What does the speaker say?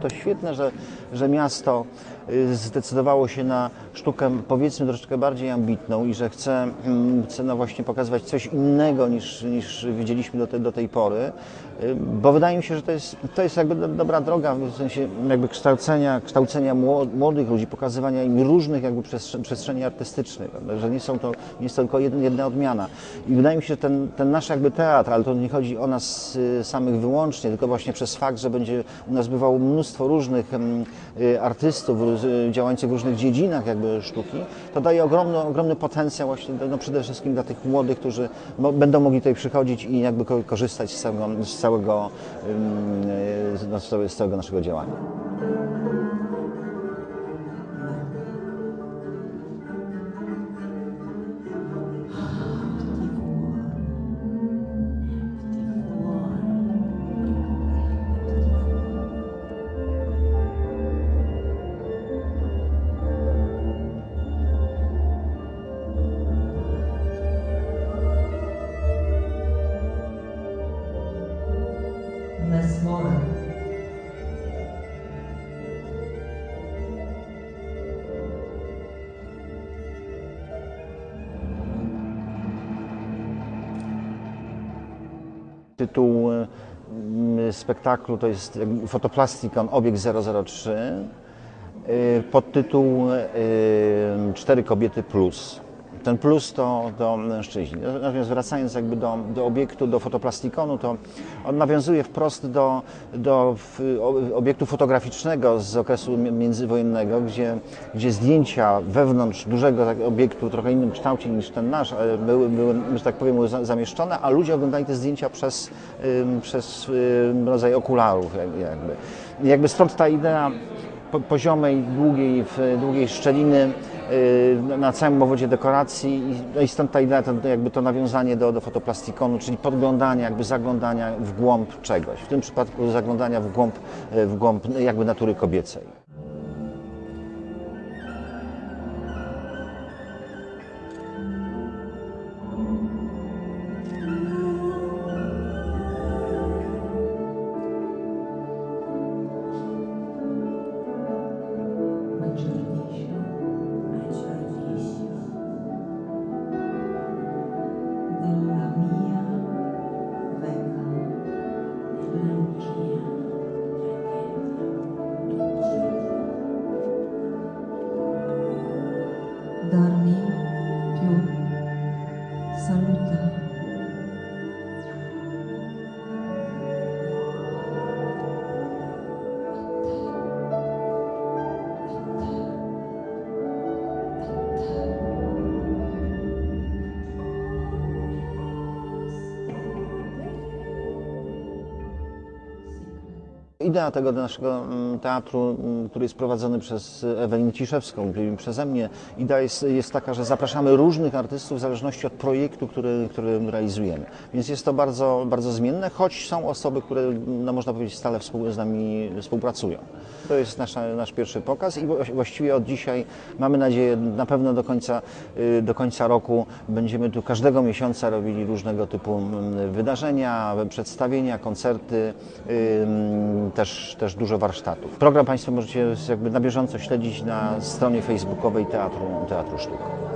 to świetne, że, że miasto y, zdecydowało się na sztukę powiedzmy troszeczkę bardziej ambitną i że chce, mm, chce no właśnie pokazywać coś innego niż, niż widzieliśmy do, te, do tej pory, y, bo wydaje mi się, że to jest, to jest jakby do, dobra droga w sensie jakby kształcenia, kształcenia mło- młodych ludzi, pokazywania im różnych jakby przestrze- przestrzeni artystycznych, że nie są to, nie jest to tylko jedna, jedna odmiana. I wydaje mi się, że ten, ten nasz jakby teatr, ale to nie chodzi o nas y, samych wyłącznie, tylko właśnie przez fakt, że będzie u nas bywało mnóstwo różnych em, y, artystów y, działających w różnych dziedzinach jakby sztuki, to daje ogromny, ogromny potencjał właśnie no, przede wszystkim dla tych młodych, którzy będą mogli tutaj przychodzić i jakby ko- korzystać z całego, y, no, z całego- z całego naszego działania. Tytuł y, spektaklu to jest Fotoplastikon Obiekt 003. Y, Podtytuł y, Cztery kobiety plus. Ten plus to, to mężczyźni. Natomiast wracając jakby do, do obiektu, do fotoplastikonu, to on nawiązuje wprost do, do obiektu fotograficznego z okresu mi- międzywojennego, gdzie, gdzie zdjęcia wewnątrz dużego tak, obiektu, trochę innym kształcie niż ten nasz, ale były, były że tak powiem, zamieszczone, a ludzie oglądali te zdjęcia przez, przez rodzaj okularów jak- jakby. Jakby stąd ta idea po- poziomej, długiej, długiej szczeliny na całym owodzie dekoracji i, no i stąd ta idea, to jakby to nawiązanie do, do fotoplastikonu, czyli podglądania, jakby zaglądania w głąb czegoś. W tym przypadku zaglądania w głąb, y, w głąb jakby natury kobiecej. Son Idea tego naszego mm, teatru, mm, który jest prowadzony przez Ewelinę Ciszewską, przeze mnie, idea jest, jest taka, że zapraszamy różnych artystów w zależności od projektu, który, który realizujemy. Więc jest to bardzo, bardzo zmienne, choć są osoby, które, no, można powiedzieć, stale współ, z nami współpracują. To jest nasza, nasz pierwszy pokaz i właś- właściwie od dzisiaj mamy nadzieję, na pewno do końca, y, do końca roku będziemy tu każdego miesiąca robili różnego typu mm, wydarzenia, przedstawienia, koncerty, ym, też, też dużo warsztatów. Program Państwo możecie jakby na bieżąco śledzić na stronie facebookowej Teatru, Teatru Sztuk.